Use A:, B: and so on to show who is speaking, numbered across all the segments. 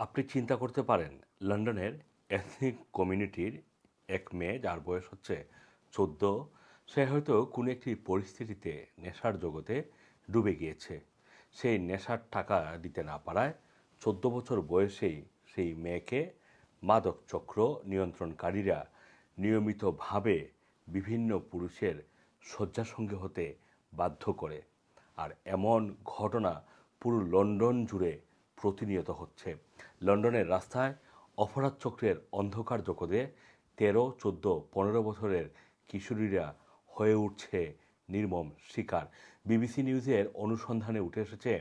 A: আপনি চিন্তা করতে পারেন, লন্ডনের এথনিক কমিউনিটির এক মেয়ে যার বয়স হচ্ছে চোদ্দ, সে হয়তো কোনো একটি পরিস্থিতিতে নেশার জগতে ডুবে গিয়েছে। সেই নেশার টাকা দিতে না পারায় চোদ্দ বছর বয়সেই সেই মেয়েকে মাদক চক্র নিয়ন্ত্রণকারীরা নিয়মিতভাবে বিভিন্ন পুরুষের শয্যাসঙ্গী হতে বাধ্য করে। আর এমন ঘটনা পুরো লন্ডন জুড়ে প্রতিনিয়ত হচ্ছে। লন্ডনের রাস্তায় অপরাধ চক্রের অন্ধকার জগতে তেরো, চোদ্দ, পনেরো বছরের কিশোরীরা হয়ে উঠছে নির্মম শিকার। বিবিসি নিউজের অনুসন্ধানে উঠে এসেছে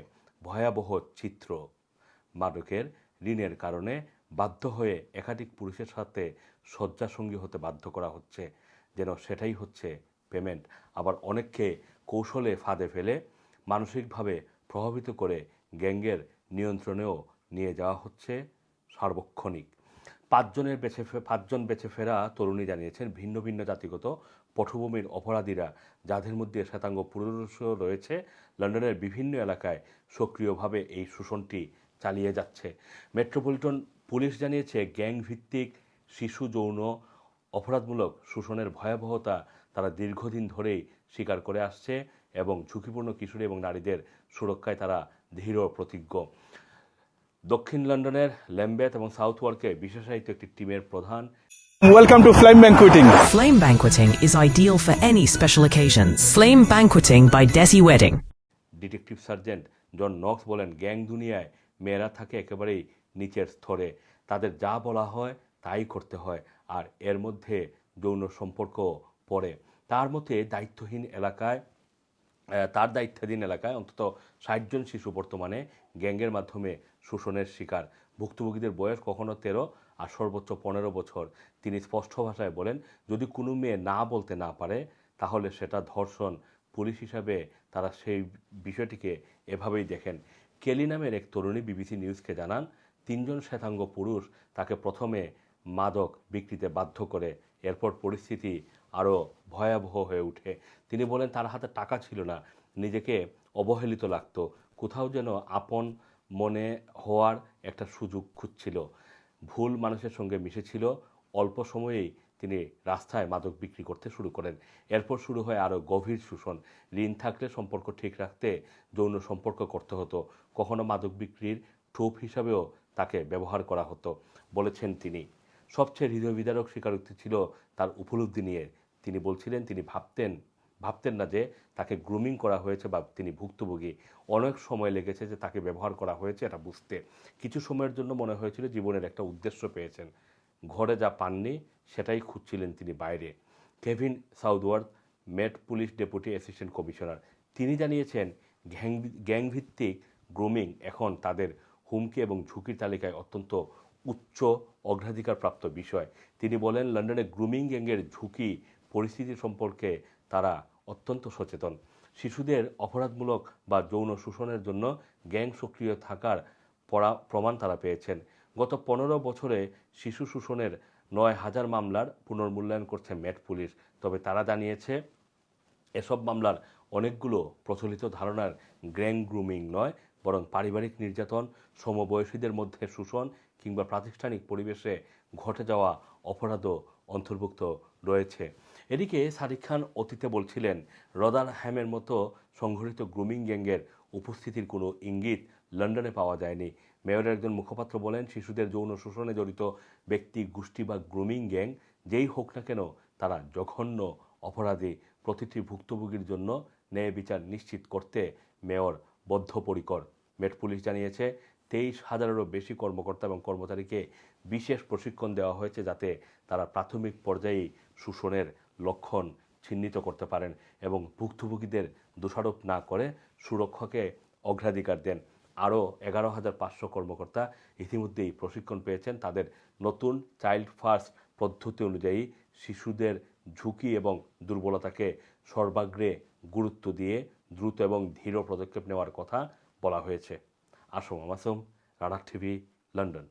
A: ভয়াবহ চিত্র। মাদকের ঋণের কারণে বাধ্য হয়ে একাধিক পুরুষের সাথে শয্যাসঙ্গী হতে বাধ্য করা হচ্ছে। যেন সেটাই হচ্ছে পেমেন্ট। আবার অনেককে কৌশলে ফাঁদে ফেলে, মানসিকভাবে প্রভাবিত করে গ্যাঙ্গের নিয়ন্ত্রণেও নিয়ে যাওয়া হচ্ছে সার্বক্ষণিক। পাঁচজনের বেছে পাঁচজন বেছে ফেরা তরুণী জানিয়েছেন ভিন্ন ভিন্ন জাতিগত পটভূমির অপরাধীরা, যাদের মধ্যে শ্বেতাঙ্গ পুরুষও রয়েছে। লন্ডনের বিভিন্ন এলাকায় সক্রিয়ভাবে এই শোষণটি চালিয়ে যাচ্ছে। মেট্রোপলিটন পুলিশ জানিয়েছে গ্যাং ভিত্তিক শিশু যৌন অপরাধমূলক শোষণের ভয়াবহতা তারা দীর্ঘদিন ধরেই স্বীকার করে আসছে এবং ঝুঁকিপূর্ণ কিশোরী এবং নারীদের সুরক্ষায় তারা দৃঢ় প্রতিজ্ঞ। দক্ষিণ লন্ডনের ল্যাম্বেথ এবং সাউথ ওয়ার্কে বিশেষায়িত একটি টিমের প্রধান
B: Welcome to Flame Banqueting.
C: Flame banqueting is ideal for any special occasions. Flame banqueting by Desi Wedding.
A: Detective sergeant John Knox বলেন গ্যাং দুনিয়ায় মেয়েরা থাকে একেবারেই নিচের স্তরে তাদের যা বলা হয় তাই করতে হয় আর এর মধ্যে যৌন সম্পর্ক পড়ে তার মতে দায়িত্বহীন এলাকায় তার দায়িত্বাধীন এলাকায় অন্তত ষাট জন শিশু বর্তমানে গ্যাংয়ের মাধ্যমে শোষণের শিকার। ভুক্তভোগীদের বয়স কখনো তেরো আর সর্বোচ্চ পনেরো বছর। তিনি স্পষ্ট ভাষায় বলেন, যদি কোনো মেয়ে না বলতে না পারে, তাহলে সেটা ধর্ষণ। পুলিশ হিসাবে তারা সেই বিষয়টিকে এভাবেই দেখেন। কেলি নামের এক তরুণী বিবিসি নিউজকে জানান, তিনজন শ্বেতাঙ্গ পুরুষ তাকে প্রথমে মাদক বিক্রিতে বাধ্য করে এরপর পরিস্থিতি আরও ভয়াবহ হয়ে ওঠে। তিনি বলেন, তার হাতে টাকা ছিল না। নিজেকে অবহেলিত লাগতো। কোথাও যেন আপন মনে হওয়ার একটা সুযোগ খুঁজছিল। ভুল মানুষের সঙ্গে মিশেছিল। অল্প সময়েই তিনি রাস্তায় মাদক বিক্রি করতে শুরু করেন। এরপর শুরু হয় আরও গভীর শোষণ। ঋণ থাকলে সম্পর্ক ঠিক রাখতে যৌন সম্পর্ক করতে হতো। কখনো মাদক বিক্রির ঠোপ হিসাবেও তাকে ব্যবহার করা হতো, বলেছেন তিনি। সবচেয়ে হৃদয় বিদারক স্বীকারোক্তি ছিল তার উপলব্ধি নিয়ে। তিনি বলছিলেন, তিনি ভাবতেন ভাবতেন না যে তাকে গ্রুমিং করা হয়েছে বা তিনি ভুক্তভোগী। অনেক সময় লেগেছে যে তাকে ব্যবহার করা হয়েছে এটা বুঝতে। কিছু সময়ের জন্য মনে হয়েছিল জীবনের একটা উদ্দেশ্য পেয়েছেন। ঘরে যা পাননি সেটাই খুঁজছিলেন তিনি বাইরে। Kevin Southworth, Met police deputy assistant commissioner. তিনি জানিয়েছেন গ্যাং গ্যাংভিত্তিক গ্রুমিং এখন তাদের হুমকি এবং ঝুঁকির তালিকায় অত্যন্ত উচ্চ অগ্রাধিকারপ্রাপ্ত বিষয়। তিনি বলেন, লন্ডনে গ্রুমিং গ্যাংয়ের ঝুঁকি পরিস্থিতি সম্পর্কে তারা অত্যন্ত সচেতন। শিশুদের অপরাধমূলক বা যৌন শোষণের জন্য গ্যাং সক্রিয় থাকার পড়া প্রমাণ তারা পেয়েছেন। গত পনেরো বছরে শিশু শোষণের নয় হাজার মামলার পুনর্মূল্যায়ন করছে মেট পুলিশ। তবে তারা জানিয়েছে, এসব মামলার অনেকগুলো প্রচলিত ধারণার গ্র্যাং গ্রুমিং নয় বরং পারিবারিক নির্যাতন, সমবয়সীদের মধ্যে শোষণ কিংবা প্রাতিষ্ঠানিক পরিবেশে ঘটে যাওয়া অপরাধও অন্তর্ভুক্ত রয়েছে। এদিকে সাদিক খান অতীতে বলছিলেন রদার হ্যামের মতো সংঘটিত গ্রুমিং গ্যাংয়ের উপস্থিতির কোনো ইঙ্গিত লন্ডনে পাওয়া যায়নি। মেয়রের একজন মুখপাত্র বলেন, শিশুদের যৌন শোষণে জড়িত ব্যক্তি, গোষ্ঠী বা গ্রুমিং গ্যাং, যেই হোক না কেন, তারা জঘন্য অপরাধী প্রতিটি ভুক্তভোগীর জন্য ন্যায় বিচার নিশ্চিত করতে মেয়র বদ্ধপরিকর। মেট পুলিশ জানিয়েছে, তেইশ হাজারেরও বেশি কর্মকর্তা এবং কর্মচারীকে বিশেষ প্রশিক্ষণ দেওয়া হয়েছে যাতে তারা প্রাথমিক পর্যায়েই শোষণের লক্ষণ চিহ্নিত করতে পারেন এবং ভুক্তভোগীদের দোষারোপ না করে সুরক্ষাকে অগ্রাধিকার দেন। আরও এগারো হাজার পাঁচশো কর্মকর্তা ইতিমধ্যেই প্রশিক্ষণ পেয়েছেন। তাদের নতুন চাইল্ড ফার্স্ট পদ্ধতি অনুযায়ী শিশুদের ঝুঁকি এবং দুর্বলতাকে সর্বাগ্রে গুরুত্ব দিয়ে দ্রুত এবং ধীর পদক্ষেপ নেওয়ার কথা বলা হয়েছে। আসম আমাসম রানার টিভি লন্ডন।